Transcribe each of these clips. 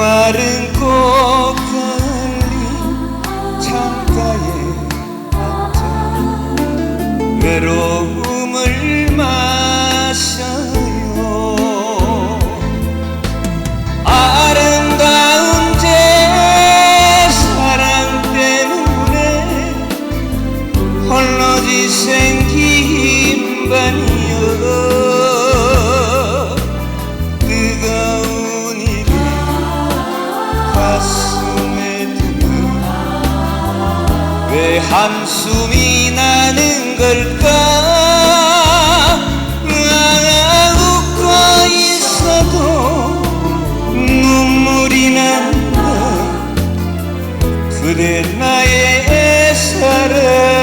마른 꽃 걸린 창가에 앉아 외로움을 마셔요. 아름다운 제 사랑 때문에 홀로 지생 긴반이여 한숨이 나는 걸까? 아, 웃고 있어도 눈물이 난다. 그대 나의 사랑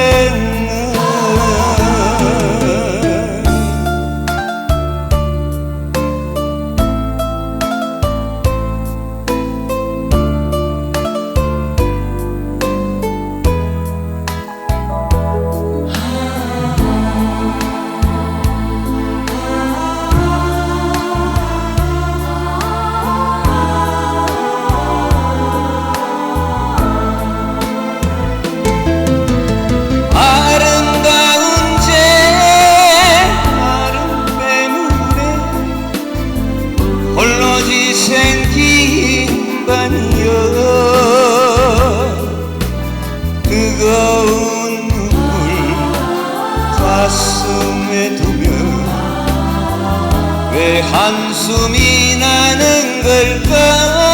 뜨거운 눈물 가슴에 두며 왜 한숨이 나는 걸까